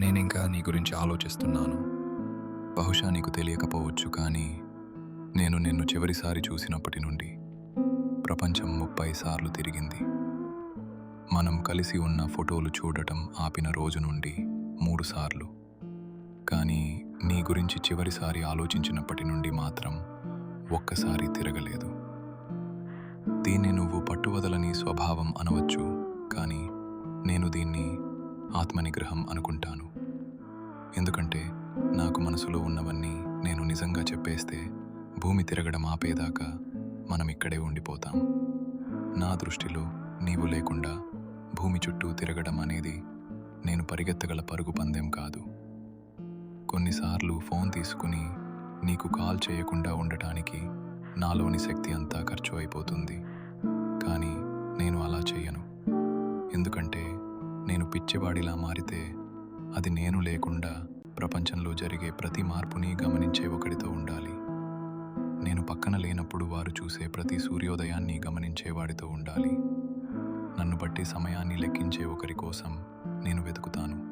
నేనింకా నీ గురించి ఆలోచిస్తున్నాను. బహుశా నీకు తెలియకపోవచ్చు కానీ నేను నిన్ను చివరిసారి చూసినప్పటి నుండి ప్రపంచం ముప్పై సార్లు తిరిగింది. మనం కలిసి ఉన్న ఫోటోలు చూడటం ఆపిన రోజు నుండి మూడు సార్లు. కానీ నీ గురించి చివరిసారి ఆలోచించినప్పటి నుండి మాత్రం ఒక్కసారి తిరగలేదు. దీన్ని నువ్వు పట్టువదలని స్వభావం అనవచ్చు కానీ నేను దీన్ని ఆత్మనిగ్రహం అనుకుంటాను. ఎందుకంటే నాకు మనసులో ఉన్నవన్నీ నేను నిజంగా చెప్పేస్తే భూమి తిరగడం ఆపేదాకా మనం ఇక్కడే ఉండిపోతాం. నా దృష్టిలో నీవు లేకుండా భూమి చుట్టూ తిరగడం అనేది నేను పరిగెత్తగల పరుగు పందెం కాదు. కొన్నిసార్లు ఫోన్ తీసుకుని నీకు కాల్ చేయకుండా ఉండటానికి నాలోని శక్తి అంతా ఖర్చు అయిపోతుంది. కానీ నేను అలా చేయను. ఎందుకంటే నేను పిచ్చివాడిలా మారితే అది నేను లేకుండా ప్రపంచంలో జరిగే ప్రతి మార్పుని గమనించే ఒకడితో ఉండాలి. నేను పక్కన లేనప్పుడు వారు చూసే ప్రతి సూర్యోదయాన్ని గమనించేవాడితో ఉండాలి. నన్ను బట్టి సమయాన్ని లెక్కించే ఒకరి కోసం నేను వెతుకుతాను.